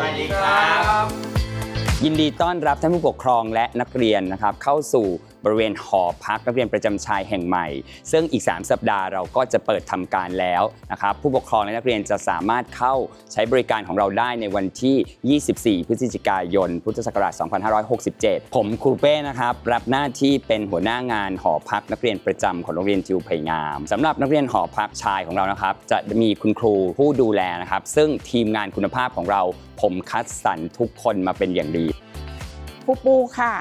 วัสดีครับ ยินดีต้อนรับท่านผู้ปกครองและนักเรียนนะครับ เข้าสู่ บริเวณหอพักนักเรียนประจำชายแห่งใหม่ ซึ่งอีก 3 สัปดาห์เราก็จะเปิดทำการแล้วนะครับผู้ปกครองและนักเรียนจะสามารถเข้าใช้บริการของเราได้ในวันที่ 24 พฤศจิกายน พุทธศักราช 2567 ผมครูเป้นะครับรับหน้าที่เป็นหัวหน้างานหอพักนักเรียนประจำของโรงเรียนจิวไผ่งามสำหรับนักเรียนหอพักชายของเรานะครับ จะมีคุณครูผู้ดูแลนะครับ ซึ่งทีมงานคุณภาพของเรา ผมคัดสรรทุกคนมาเป็นอย่างดีครูปูค่ะ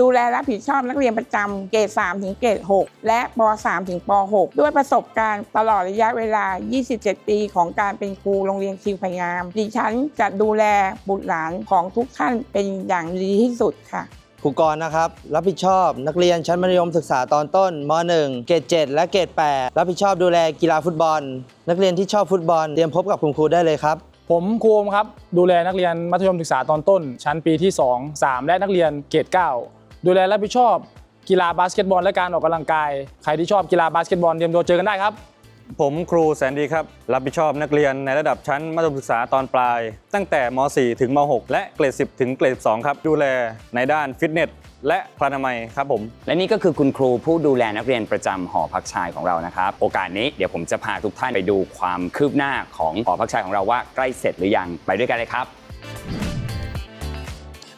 ดูแลรับผิดชอบนักเรียนประจำเกรด3ถึงเกรด6และป 3 ถึงป 6 ด้วยประสบการณ์ตลอดระยะเวลา 27 ปีของการเป็นครูโรงเรียนคิวพยายามดิฉันจะดูแลบุตรหลานของทุกท่านเป็นอย่างดีที่สุดค่ะครูกรนะครับรับผิดชอบนักเรียนชั้นมัธยมศึกษาตอนต้นม .1 เกรด7และเกรด8รับผิดชอบดูแลกีฬาฟุตบอล นักเรียนที่ชอบฟุตบอลเตรียมพบกับคุณครูได้เลยครับ ผมครูโอมครับดูแลนักเรียนมัธยมศึกษาตอนต้น ชั้นปีที่ 2 3 และนักเรียนเกรด9 ดูแลรับผิดชอบกีฬาบาสเกตบอลและการออกกำลังกาย ใครที่ชอบกีฬาบาสเกตบอลเตรียมตัวเจอกันได้ครับ ผมครูแสนดีครับ รับผิดชอบนักเรียนในระดับชั้นมัธยมศึกษาตอนปลาย ตั้งแต่ม .4 ถึงม .6 และเกรด 10 ถึงเกรด 12 ครับ ดูแลในด้านฟิตเนสและพลานามัยครับผม และนี่ก็คือคุณครูผู้ดูแลนักเรียนประจำหอพักชายของเรานะครับ โอกาสนี้เดี๋ยวผมจะพาทุกท่านไปดูความคืบหน้าของหอพักชายของเราว่าใกล้เสร็จหรือยังไปด้วยกันเลยครับ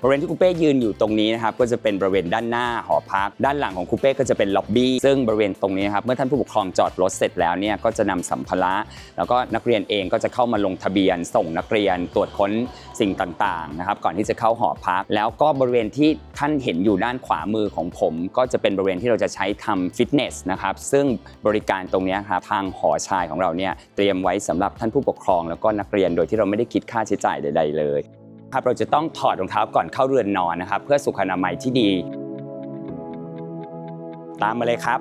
บริเวณที่คูเป้ยืนอยู่ตรงนี้นะครับก็จะเป็นบริเวณด้านหน้าหอพัก ด้านหลังของคูเป้ก็จะเป็นล็อบบี้ซึ่งบริเวณตรงนี้นะครับเมื่อท่านผู้ปกครองจอดรถเสร็จแล้วเนี่ยก็จะนำสัมภาระแล้วก็นักเรียนเองก็จะเข้ามาลงทะเบียน ส่งนักเรียนตรวจค้นสิ่งต่างๆนะครับก่อนที่จะเข้าหอพัก แล้วก็บริเวณที่ท่านเห็นอยู่ด้านขวามือของผม ก็จะเป็นบริเวณที่เราจะใช้ทำฟิตเนสนะครับซึ่งบริการตรงนี้ครับทางหอชายของเราเนี่ยเตรียมไว้สำหรับท่านผู้ปกครอง แล้วก็นักเรียนโดยที่เราไม่ได้คิดค่าใช้จ่ายใด ๆ เลย ครับเราจะต้องถอดรองเท้าก่อนเข้าเรือนนอนนะครับ เพื่อสุขอนามัยที่ดี ตามมาเลยครับ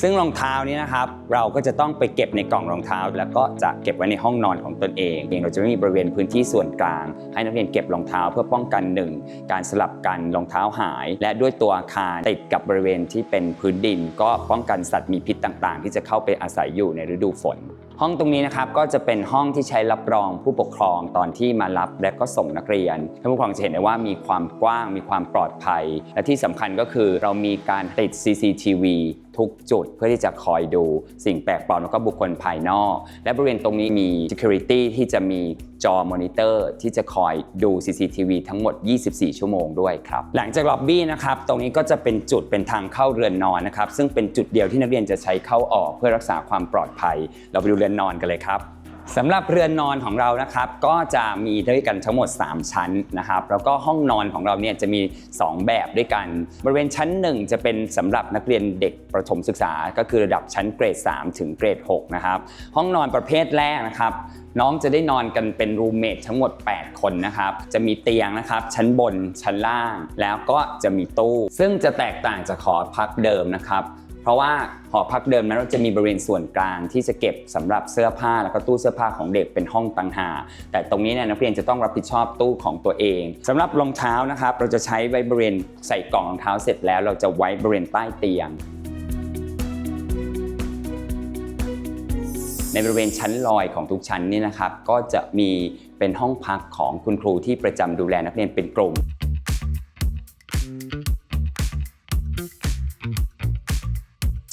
ซึ่งรองเท้านี้นะครับ เราก็จะต้องไปเก็บในกล่องรองเท้า แล้วก็จะเก็บไว้ในห้องนอนของตนเองเองเราจะไม่มีบริเวณพื้นที่ส่วนกลาง ให้นักเรียนเก็บรองเท้าเพื่อป้องกันหนึ่งการสลับกันรองเท้าหาย และด้วยตัวอาคารติดกับบริเวณที่เป็นพื้นดิน ก็ป้องกันสัตว์มีพิษต่างๆ ที่จะเข้าไปอาศัยอยู่ในฤดูฝน ห้องตรงนี้นะครับก็จะเป็นห้องที่ใช้รับรองผู้ปกครองตอนที่มารับและก็ส่งนักเรียนท่านผู้ปกครองจะเห็นได้ว่ามีความกว้าง มีความปลอดภัย และที่สำคัญก็คือเรามีการติด CCTV ทุกจุดเพื่อที่จะคอยดูสิ่งแปลกปลอมแล้วก็บุคคลภายนอก และบริเวณตรงนี้มี Security ที่จะมีจอมอนิเตอร์ที่จะคอยดู CCTV ทั้งหมด 24 ชั่วโมงด้วยครับ หลังจากล็อบบี้นะครับ ตรงนี้ก็จะเป็นจุดเป็นทางเข้าเรือนนอนนะครับ ซึ่งเป็นจุดเดียวที่นักเรียนจะใช้เข้าออกเพื่อรักษาความปลอดภัย เราไปดูเรือนนอนกันเลยครับ สำหรับเรือนนอนของเรานะครับ ก็จะมีด้วยกันทั้งหมด 3 ชั้นนะครับ แล้วก็ห้องนอนของเราเนี่ยจะมี 2 แบบด้วยกัน บริเวณชั้น 1 จะเป็นสำหรับนักเรียนเด็กประถมศึกษา ก็คือระดับชั้นเกรด 3 ถึงเกรด 6 นะครับ ห้องนอนประเภทแรกนะครับน้องจะได้นอนกันเป็นรูมเมททั้งหมด 8 คนนะครับ จะมีเตียงนะครับ ชั้นบนชั้นล่าง แล้วก็จะมีตู้ ซึ่งจะแตกต่างจากหอพักเดิมนะครับ เพราะว่าหอพักเดิมนั้นเราจะมีบริเวณส่วนกลางที่จะเก็บสำหรับเสื้อผ้าแล้วก็ตู้เสื้อผ้าของเด็กเป็นห้องต่างหากแต่ตรงนี้เนี่ยนักเรียนจะต้องรับผิดชอบตู้ของตัวเองสำหรับรองเท้านะครับเราจะใช้ไว้บริเวณใส่กล่องรองเท้าเสร็จแล้ว เราจะไว้บริเวณใต้เตียงในบริเวณชั้นลอยของทุกชั้นนี่นะครับ ก็จะมีเป็นห้องพักของคุณครูที่ประจำดูแลนักเรียนเป็นกลุ่ม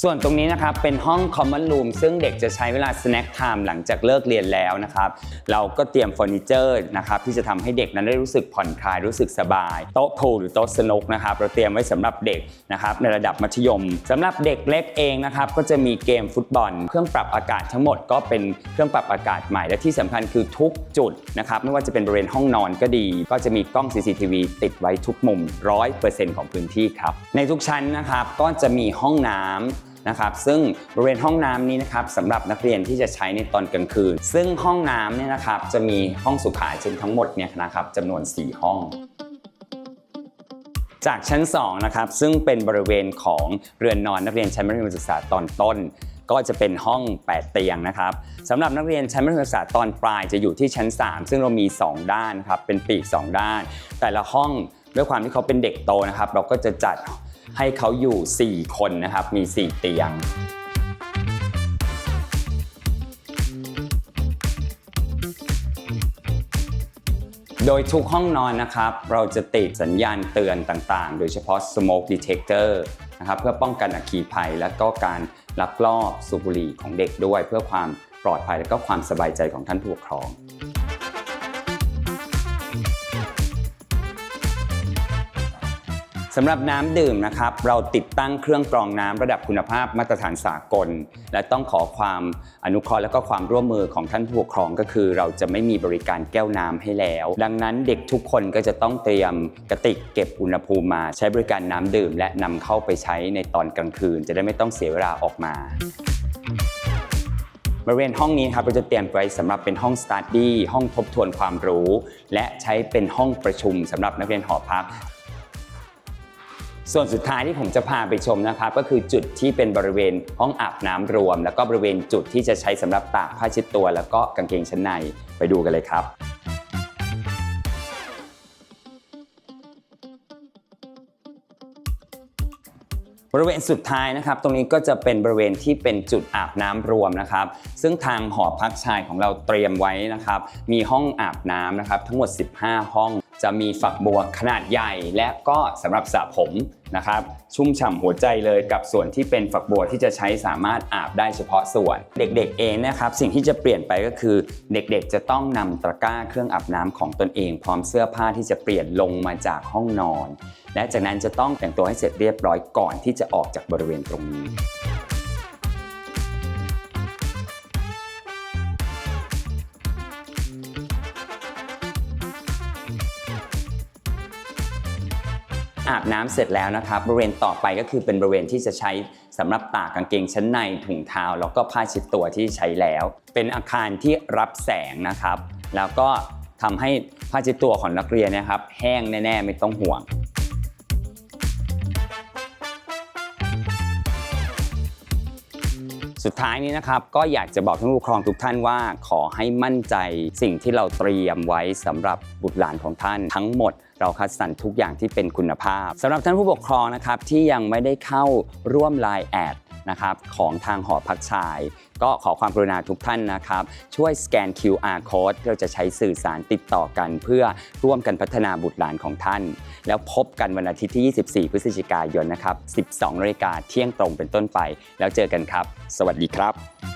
ส่วนตรงนี้นะครับเป็นห้อง common room ซึ่งเด็กจะใช้เวลา snack time หลังจากเลิกเรียนแล้วนะครับ เราก็เตรียมเฟอร์นิเจอร์นะครับที่จะทำให้เด็กนั้นได้รู้สึกผ่อนคลายรู้สึกสบาย โต๊ะพูลหรือโต๊ะสนุกนะครับเราเตรียมไว้สำหรับเด็กนะครับในระดับมัธยมสำหรับเด็กเล็กเองนะครับก็จะมีเกมฟุตบอล เครื่องปรับอากาศทั้งหมดก็เป็นเครื่องปรับอากาศใหม่และที่สำคัญคือทุกจุดนะครับไม่ว่าจะเป็นบริเวณห้องนอนก็ดี ก็จะมีกล้อง CCTV ติดไว้ทุกมุม 100%ของพื้นที่ครับในทุกชั้นนะครับก็จะมีห้องน้ำ นะครับซึ่งบริเวณห้องน้ำนี้นะครับสำหรับนักเรียนที่จะใช้ในตอนกลางคืน ซึ่งห้องน้ำเนี่ยนะครับจะมีห้องสุขาเช่นทั้งหมดเนี่ยนะครับจำนวน 4 ห้องจากชั้น2นะครับซึ่งเป็นบริเวณของเรือนนอนนักเรียนชั้นมัธยมศึกษาตอนต้น ก็จะเป็นห้อง 8 เตียงนะครับสำหรับนักเรียนชั้นมัธยมศึกษาตอนปลายจะอยู่ที่ชั้น 3 ซึ่งเรามี 2 ด้านครับเป็นปีก 2 ด้าน แต่ละห้องด้วยความที่เขาเป็นเด็กโตนะครับ เราก็จะจัด ให้เขาอยู่ 4 คนนะครับ มี 4 เตียง โดยทุกห้องนอนนะครับ เราจะติดสัญญาณเตือนต่างๆ โดยเฉพาะ smoke detector นะครับเพื่อป้องกันอัคคีภัย และก็การลักลอบสูบบุหรี่ของเด็กด้วย เพื่อความปลอดภัยและก็ความสบายใจของท่านผู้ปกครอง สำหรับน้ำดื่มนะครับ เราติดตั้งเครื่องกรองน้ำระดับคุณภาพมาตรฐานสากล และต้องขอความอนุเคราะห์และก็ความร่วมมือของท่านผู้ปกครองก็คือ เราจะไม่มีบริการแก้วน้ำให้แล้ว ดังนั้นเด็กทุกคนก็จะต้องเตรียมกระติกเก็บอุณหภูมิมาใช้บริการน้ำดื่ม และนำเข้าไปใช้ในตอนกลางคืน จะได้ไม่ต้องเสียเวลาออกมาบริเวณห้องนี้ครับเราจะเตรียมไว้สำหรับเป็นห้องสต u d ดี้ห้องทบทวนความรู้ และใช้เป็นห้องประชุมสำหรับนักเรียนหอพัก ส่วนสุดท้ายที่ผมจะพาไปชมนะครับก็คือจุดที่เป็นบริเวณห้องอาบน้ำรวม แล้วก็บริเวณจุดที่จะใช้สำหรับตากผ้าเช็ดตัว แล้วก็กางเกงชั้นในไปดูกันเลยครับบริเวณสุดท้ายนะครับ ตรงนี้ก็จะเป็นบริเวณที่เป็นจุดอาบน้ำรวมนะครับ ซึ่งทางหอพักชายของเราเตรียมไว้นะครับ มีห้องอาบน้ำนะครับ ทั้งหมด 15 ห้อง จะมีฝักบัวขนาดใหญ่ และก็สำหรับสระผมนะครับ ชุ่มฉ่ำหัวใจเลยกับส่วนที่เป็นฝักบัวที่จะใช้สามารถอาบได้เฉพาะส่วน เด็กๆเองนะครับ สิ่งที่จะเปลี่ยนไปก็คือ เด็กๆ จะต้องนำตะกร้าเครื่องอาบน้ำของตนเอง พร้อมเสื้อผ้าที่จะเปลี่ยนลงมาจากห้องนอน และจากนั้นจะต้องแต่งตัวให้เสร็จเรียบร้อยก่อนที่จะออกจากบริเวณตรงนี้ อาบน้ำเสร็จแล้วนะครับบริเวณต่อไปก็คือเป็นบริเวณที่จะใช้สำหรับตากกางเกงชั้นในถุงเท้าแล้วก็ผ้าเช็ดตัวที่ใช้แล้ว เป็นอาคารที่รับแสงนะครับ แล้วก็ทำให้ผ้าเช็ดตัวของนักเรียนนะครับ แห้งแน่ ๆ ไม่ต้องห่วง สุดท้ายนี้นะครับก็อยากจะบอกท่านผู้ปกครองทุกท่านว่า ขอให้มั่นใจสิ่งที่เราเตรียมไว้สำหรับบุตรหลานของท่านทั้งหมดเราคัดสรรทุกอย่างที่เป็นคุณภาพสำหรับท่านผู้ปกครองนะครับที่ยังไม่ได้เข้าร่วมไลน์แอด นะครับของทางหอพักชาย ก็ขอความกรุณาทุกท่านนะครับ ช่วยสแกน QR code เราจะใช้สื่อสารติดต่อกัน เพื่อร่วมกันพัฒนาบุตรหลานของท่าน แล้วพบกันวันอาทิตย์ที่ 24 พฤศจิกายนนะครับ 12นาฬิกาเที่ยงตรงเป็นต้นไป แล้วเจอกันครับ สวัสดีครับ